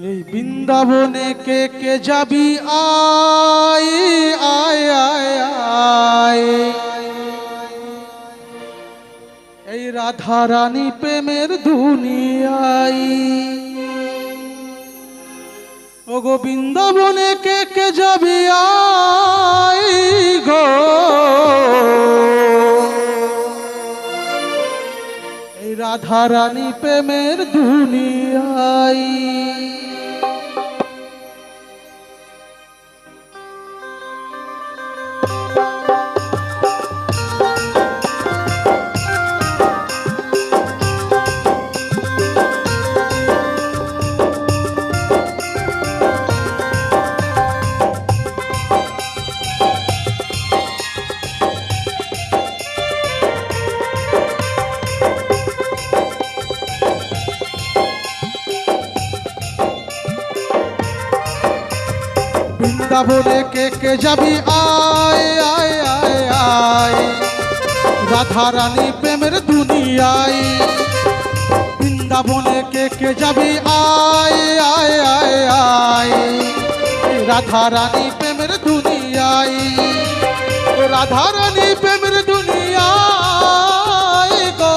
এই বৃন্দাবনে কে কে যাবি? আয় আয় আয় আয়। এই রাধা রানী প্রেমের দুনিয়ায়। ও গো বৃন্দাবনে কে কে যাবি? আয় গো। এই রাধা রানী প্রেমের দুনিয়ায়। বৃন্দাবনে কে কে যাবি আয় আয় আয় আয় রাধা রানী প্রেমের দুনিয়ায় বৃন্দাবনে কে কে যাবি আয় আয় আয় আয় রাধা রানী প্রেমের দুনিয়ায় রাধা রানী প্রেমের দুনিয়ায় গো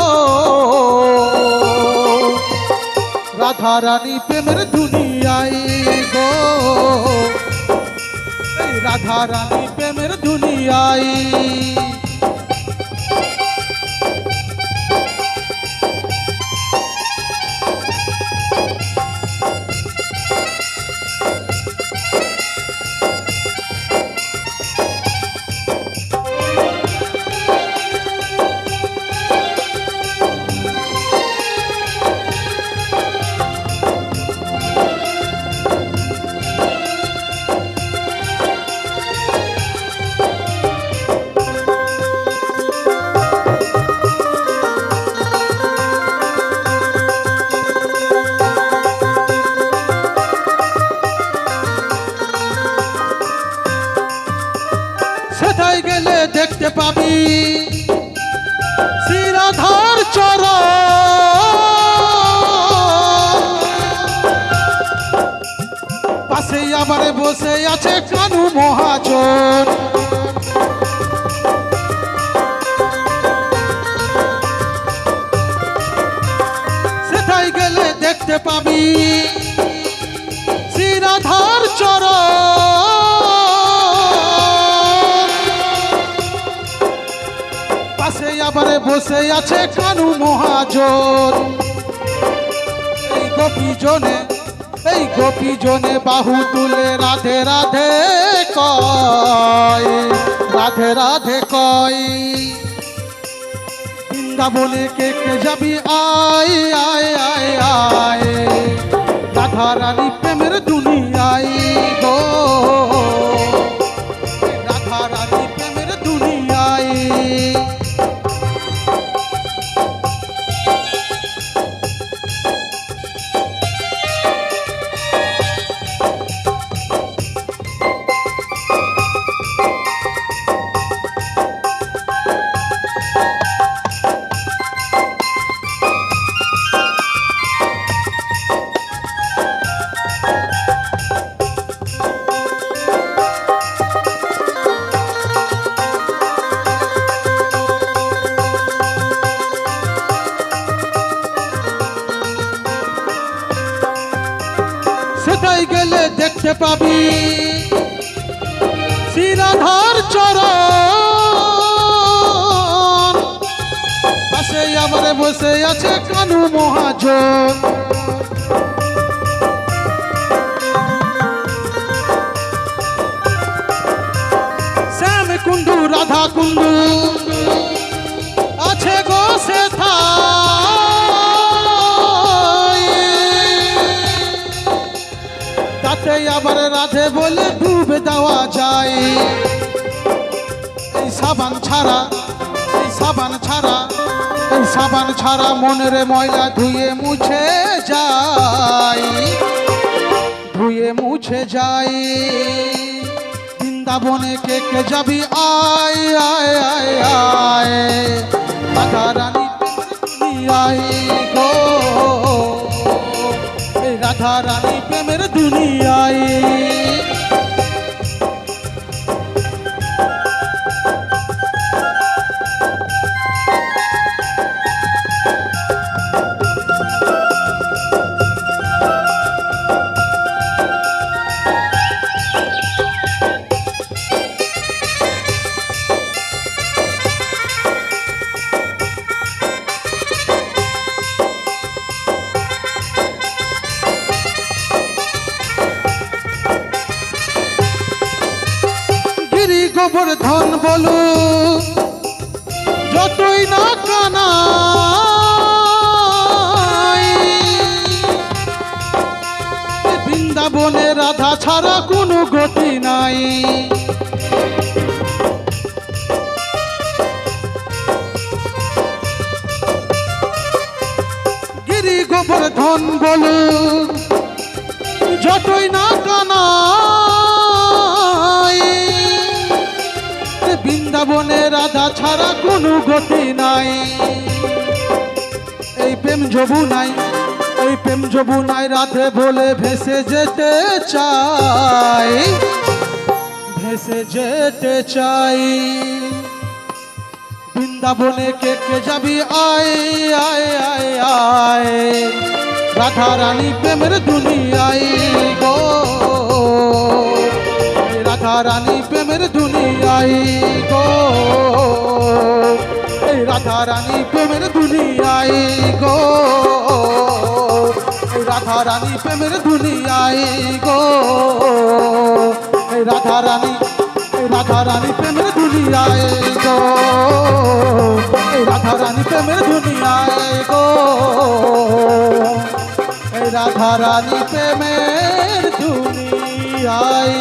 রাধা রানী প্রেমের দুনিয়ায় গো এই রাধা রানী প্রেমের দুনিয়ায়। দেখতে পাবি। শ্রীরাধার চর পাশে আবার বসে আছে কানু মহাজন। সেটাই গেলে দেখতে পাবি। আবারে বসে আছে কানু মহাজন। এই গোপী জনে এই গোপী জনে বাহু তুলে রাধে রাধে কয়, রাধে রাধে কয়। বৃন্দাবনে কে কে যাবি? আয় আয় আয় আয়। রাধা রানী প্রেমের দুনিয়ায় গো। সেটাই গেলে দেখতে পাবি। শ্রীরাধার চরণ। পাশে আমার বসে আছে কানু মহাজন। আবার রাধে বলে ডুবে দেওয়া যায়। এই সাবান ছাড়া, এই সাবান ছাড়া, এই সাবান ছাড়া মনের ময়লা ধুয়ে মুছে যায়। ধুয়ে মুছে যায়। বৃন্দাবনে কে কে যাবি? আয় আয় আয় আয়। রানী আয় রাধা রানী প্রেমের দুনিয়ায়। গিরি গোবর্ধন বলো যতই না কানা বৃন্দাবনে রাধা ছাড়া কোনো গতি নাই। এই প্রেম যবু নাই, এই প্রেম যবু নাই, রাধে বলে ভেসে যেতে চাই। ভেসে যেতে চাই। বৃন্দাবনে কে কে যাবি? আয় আয় আয় আয়। রাধা রানী প্রেমের দুনিয়ায় গো। রাধা রানী প্রেমের দুনিয়ায় গো। এই রাধা রানী প্রেমের দুনিয়ায় গো। এই রাধা রানী প্রেমের দুনিয়ায় গো। এই রাধা রানী, এই রাধা রানী প্রেমের দুনিয়ায় গো। এই রাধা রানী প্রেমের দুনিয়ায় গো। এই রাধা রানী প্রেমের দুনিয়ায়